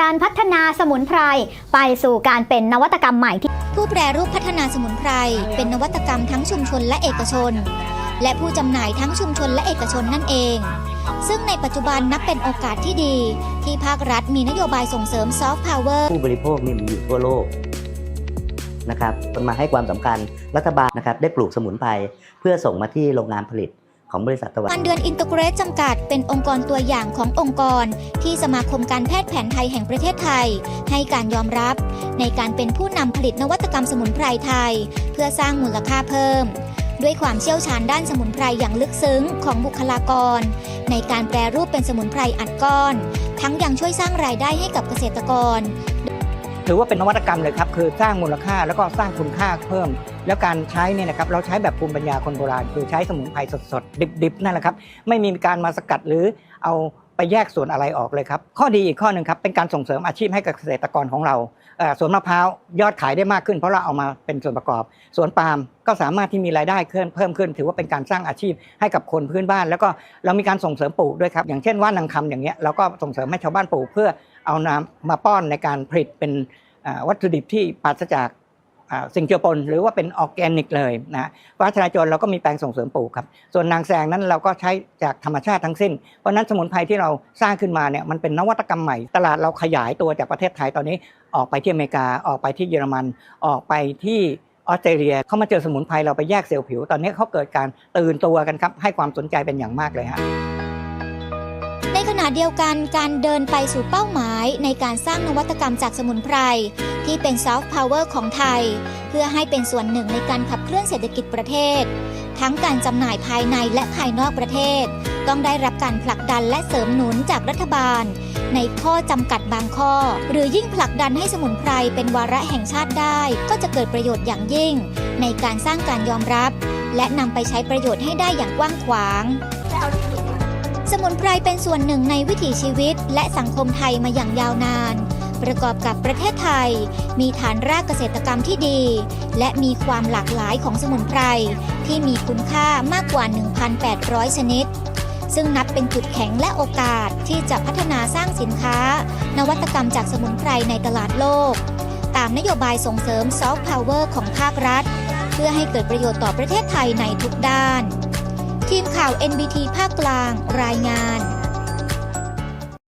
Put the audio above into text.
การพัฒนาสมุนไพรไปสู่การเป็นนวัตกรรมใหม่ที่ผู้แปรรูปพัฒนาสมุนไพร เป็นนวัตกรรมทั้งชุมชนและเอกชน และผู้จำหน่ายทั้งชุมชนและเอกชนนั่นเอง ซึ่งในปัจจุบันนับเป็นโอกาสที่ดี ที่ภาครัฐมีนโยบายส่งเสริมซอฟต์พาวเวอร์ผู้บริโภคนี่มีอยู่ทั่วโลกนะครับมันมาให้ความสำคัญรัฐบาลนะครับได้ปลูกสมุนไพรเพื่อส่งมาที่โรงงานผลิต ของบริษัทตะวันวันเดือนอิน t ต g เกรสจำกัด เป็นองค์กรตัวอย่างขององค์กร ที่สมาคมการแพทย์แผนไทยแห่งประเทศไทย ให้การยอมรับ ในการเป็นผู้นำผลิตนวัตกรรมสมุนไพรไทย เพื่อสร้างมูลค่าเพิ่ม ด้วยความเชี่ยวชาญด้านสมุนไพรอย่างลึกซึ้งของบุคลากร ในการแปรรูปเป็นสมุนไพรอัดก้อน ทั้งยังช่วยสร้างรายได้ให้กับเกษตรกร ถือว่าเป็นนวัตกรรมเลยครับคือสร้างมูลค่าแล้วก็สร้างคุณค่าเพิ่ม แล้วการใช้เนี่ยนะครับเราใช้แบบภูมิปัญญาคนโบราณ คือใช้สมุนไพรสดๆดิบๆนั่นแหละครับไม่มีการมาสกัดหรือเอาไปแยกส่วนอะไรออกเลยครับ ข้อดีอีกข้อหนึ่งครับเป็นการส่งเสริมอาชีพให้กับเกษตรกรของเราสวนมะพร้าวยอดขายได้มากขึ้น เพราะเราเอามาเป็นส่วนประกอบ สวนปาล์มก็สามารถที่มีรายได้เพิ่มเพิ่มขึ้น ถือว่าเป็นการสร้างอาชีพให้กับคนพื้นบ้าน แล้วก็เรามีการส่งเสริมปลูกด้วยครับ อย่างเช่นว่านางคำอย่างเงี้ยเราก็ส่งเสริมให้ชาวบ้านปลูกเพื่อเอาน้ำมาป้อนในการผลิตเป็นวัตถุดิบที่ปราศจาก สิ่งเจือปนหรือว่าเป็นออร์แกนิกเลยนะฟ้าทลายโจรเราก็มีแปลงส่งเสริมปลูกครับ ส่วนนางแซงนั้นเราก็ใช้จากธรรมชาติทั้งสิ้น เพราะนั้นสมุนไพรที่เราสร้างขึ้นมาเนี่ยมันเป็นนวัตกรรมใหม่ ตลาดเราขยายตัวจากประเทศไทยตอนนี้ ออกไปที่อเมริกาออกไปที่เยอรมัน ออกไปที่ออสเตรเลียเขามาเจอสมุนไพรเราไปแยกเซลล์ผิว ตอนนี้เขาเกิดการตื่นตัวกันครับให้ความสนใจเป็นอย่างมากเลยฮะ ณะเดียวกันการเดินไปสู่เป้าหมายในการสร้างนวัตกรรมจากสมุนไพร ที่เป็นซอฟต์พาวเวอร์ของไทย เพื่อให้เป็นส่วนหนึ่งในการขับเคลื่อนเศรษฐกิจประเทศ ทั้งการจำหน่ายภายในและภายนอกประเทศ ต้องได้รับการผลักดันและเสริมหนุนจากรัฐบาล ในข้อจำกัดบางข้อ หรือยิ่งผลักดันให้สมุนไพรเป็นวาระแห่งชาติได้ ก็จะเกิดประโยชน์อย่างยิ่ง ในการสร้างการยอมรับ และนำไปใช้ประโยชน์ให้ได้อย่างกว้างขวาง สมุนไพรเป็นส่วนหนึ่งในวิถีชีวิตและสังคมไทยมาอย่างยาวนาน ประกอบกับประเทศไทย มีฐานรากเกษตรกรรมที่ดี และมีความหลากหลายของสมุนไพร ที่มีคุณค่ามากกว่า 1,800 ชนิด ซึ่งนับเป็นจุดแข็งและโอกาสที่จะพัฒนาสร้างสินค้า นวัตกรรมจากสมุนไพรในตลาดโลก ตามนโยบายส่งเสริมซอฟต์พาวเวอร์ของภาครัฐ เพื่อให้เกิดประโยชน์ต่อประเทศไทยในทุกด้าน ข่าว NBT ภาคกลาง รายงาน